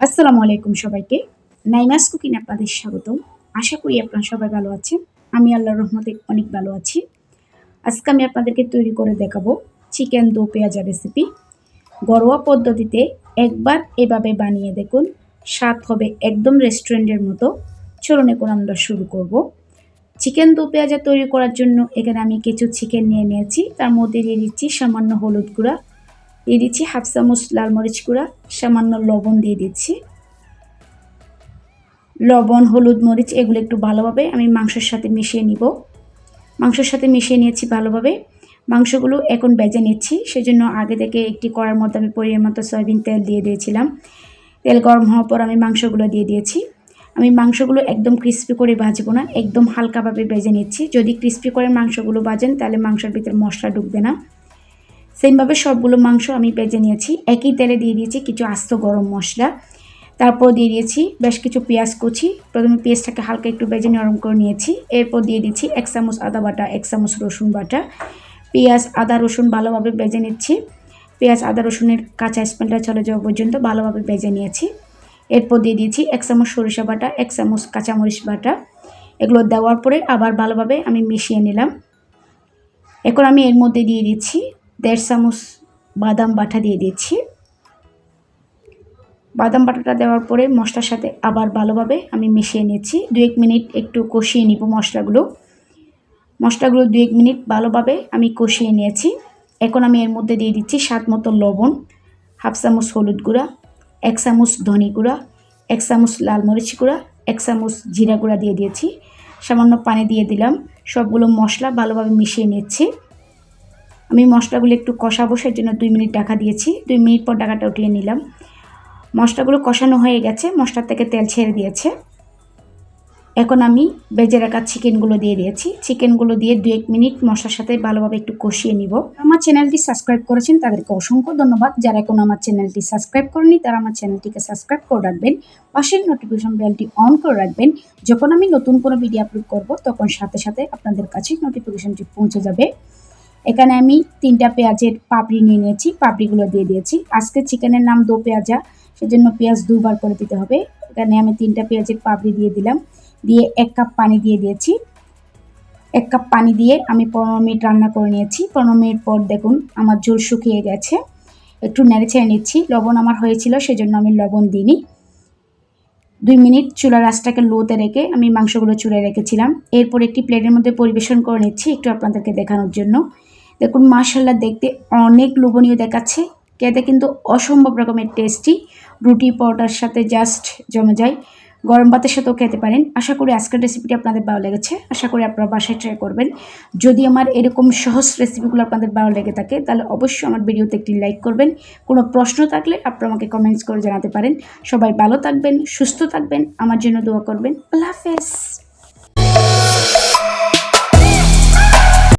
আসসালামু আলাইকুম সবাইকে। নাইমাস কুকিং আপনাদের স্বাগতম। আশা করি আপনারা সবাই ভালো আছেন। আমি আল্লাহর রহমতে অনেক ভালো আছি। আজকে আমি আপনাদেরকে তৈরি করে দেখাবো চিকেন দো পেঁয়াজা রেসিপি। ঘরোয়া পদ্ধতিতে একবার এভাবে বানিয়ে দেখুন, স্বাদ হবে একদম রেস্টুরেন্টের মতো। চলুন এখন আমরা শুরু করব। চিকেন দো পেঁয়াজা তৈরি করার জন্য এখানে আমি কিছু চিকেন নিয়ে নিয়েছি। তার মধ্যে দিয়ে দিচ্ছি সামান্য হলুদ গুঁড়া দিয়ে দিচ্ছি হাফ চামচ লাল মরিচ গুঁড়া, সামান্য লবণ দিয়ে দিচ্ছি। লবণ, হলুদ মরিচ এগুলো একটু ভালোভাবে আমি মাংসের সাথে মিশিয়ে নিব। মাংসের সাথে মিশিয়ে নিয়েছি ভালোভাবে। মাংসগুলো এখন বেজে নিচ্ছি, সেজন্য আগে থেকে একটি কড়ার মধ্যে আমি পরিমাণ মতো সয়াবিন তেল দিয়ে দিয়েছিলাম। তেল গরম হওয়ার পর আমি মাংসগুলো দিয়ে দিয়েছি। আমি মাংসগুলো একদম ক্রিস্পি করে ভাজবো না, একদম হালকাভাবে বেজে নিচ্ছি। যদি ক্রিস্পি করে মাংসগুলো ভাজেন, তাহলে মাংসের ভিতরে মশলা ঢুকবে না। সেমভাবে সবগুলো মাংস আমি বেজে নিয়েছি। একই তেলে দিয়ে দিয়েছি কিছু আস্ত গরম মশলা। তারপর দিয়ে দিয়েছি বেশ কিছু পেঁয়াজ কুচি। প্রথমে পেঁয়াজটাকে হালকা একটু বেজে নরম করে নিয়েছি। এরপর দিয়ে দিচ্ছি এক চামচ আদা বাটা, এক চামচ রসুন বাটা। পেঁয়াজ, আদা, রসুন ভালোভাবে বেজে নিচ্ছি। পেঁয়াজ, আদা, রসুনের কাঁচা স্মেলটা চলে যাওয়া পর্যন্ত ভালোভাবে বেজে নিয়েছি। এরপর দিয়ে দিয়েছি এক চামচ সরিষা বাটা, এক চামচ কাঁচামরিচ বাটা। এগুলো দেওয়ার পরে আবার ভালোভাবে আমি মিশিয়ে নিলাম। এখন আমি এর মধ্যে দিয়ে দিচ্ছি দেড় চামচ বাদাম বাটা দিয়ে দিচ্ছি। বাদাম বাটাটা দেওয়ার পরে মশলার সাথে আবার ভালোভাবে আমি মিশিয়ে নিচ্ছি। দু এক মিনিট একটু কষিয়ে নিব মশলাগুলো। মশলাগুলো দু এক মিনিট ভালোভাবে আমি কষিয়ে নিয়েছি। এখন আমি এর মধ্যে দিয়ে দিচ্ছি স্বাদ মতো লবণ, হাফ চামচ হলুদ গুঁড়া, এক চামচ ধনি গুঁড়া, এক চামচ লাল মরিচ গুঁড়া, এক চামচ জিরা গুঁড়া দিয়ে দিয়েছি। সামান্য পানি দিয়ে দিলাম। সবগুলো মশলা ভালোভাবে মিশিয়ে নিচ্ছি। আমি মশলাগুলো একটু কষাবো সেই জন্য দুই মিনিট ঢাকা দিয়েছি। দুই মিনিট পর ঢাকাটা উঠিয়ে নিলাম। মশলাগুলো কষানো হয়ে গেছে, মশলার থেকে তেল ছেড়ে দিয়েছে। এখন আমি বেজে রাখা চিকেনগুলো দিয়ে দিয়েছি। চিকেনগুলো দিয়ে দু এক মিনিট মশলার সাথে ভালোভাবে একটু কষিয়ে নিব। আমার চ্যানেলটি সাবস্ক্রাইব করেছেন তাদেরকে অসংখ্য ধন্যবাদ। যারা এখন আমার চ্যানেলটি সাবস্ক্রাইব করেনি তারা আমার চ্যানেলটিকে সাবস্ক্রাইব করে রাখবেন। পাশের নোটিফিকেশন বেলটি অন করে রাখবেন। যখন আমি নতুন কোনো ভিডিও আপলোড করব, তখন সাথে সাথে আপনাদের কাছে নোটিফিকেশনটি পৌঁছে যাবে। এখানে আমি তিনটা পেঁয়াজের পাপড়ি নিয়ে নিয়েছি, পাপড়িগুলো দিয়ে দিয়েছি। আজকে চিকেনের নাম দো পেঁয়াজা, সেজন্য পেঁয়াজ দুবার করে দিতে হবে। এখানে আমি তিনটা পেঁয়াজের পাপড়ি দিয়ে দিলাম, দিয়ে এক কাপ পানি দিয়ে দিয়েছি। এক কাপ পানি দিয়ে আমি পনেরো মিনিট রান্না করে নিয়েছি। পনেরো মিনিট পর দেখুন আমার ঝোল শুকিয়ে গেছে। একটু নেড়ে ছেড়ে নিচ্ছি। লবণ আমার হয়েছিল, সেজন্য আমি লবণ দিইনি। দুই মিনিট চুলার রাসটাকে লোতে রেখে আমি মাংসগুলো চুলে রেখেছিলাম। এরপর একটি প্লেটের মধ্যে পরিবেশন করে নিচ্ছি একটু আপনাদেরকে দেখানোর জন্য। দেখুন মার্শাল্লাহ দেখতে অনেক লোভনীয় দেখাচ্ছে। খেতে কিন্তু অসম্ভব রকমের টেস্টি রুটি, পরোটার সাথে জাস্ট জমে যায়। গরম ভাতের সাথেও খেতে পারেন। আশা করি আজকের রেসিপিটি আপনাদের ভালো লেগেছে। আশা করি আপনারা বাসায় ট্রাই করবেন। যদি আমার এরকম সহজ রেসিপিগুলো আপনাদের ভালো লেগে থাকে, তাহলে অবশ্যই আমার ভিডিওতে একটি লাইক করবেন। কোনো প্রশ্ন থাকলে আপনারা আমাকে কমেন্টস করে জানাতে পারেন। সবাই ভালো থাকবেন, সুস্থ থাকবেন, আমার জন্য দোয়া করবেন। আল্লাহ হাফেজ।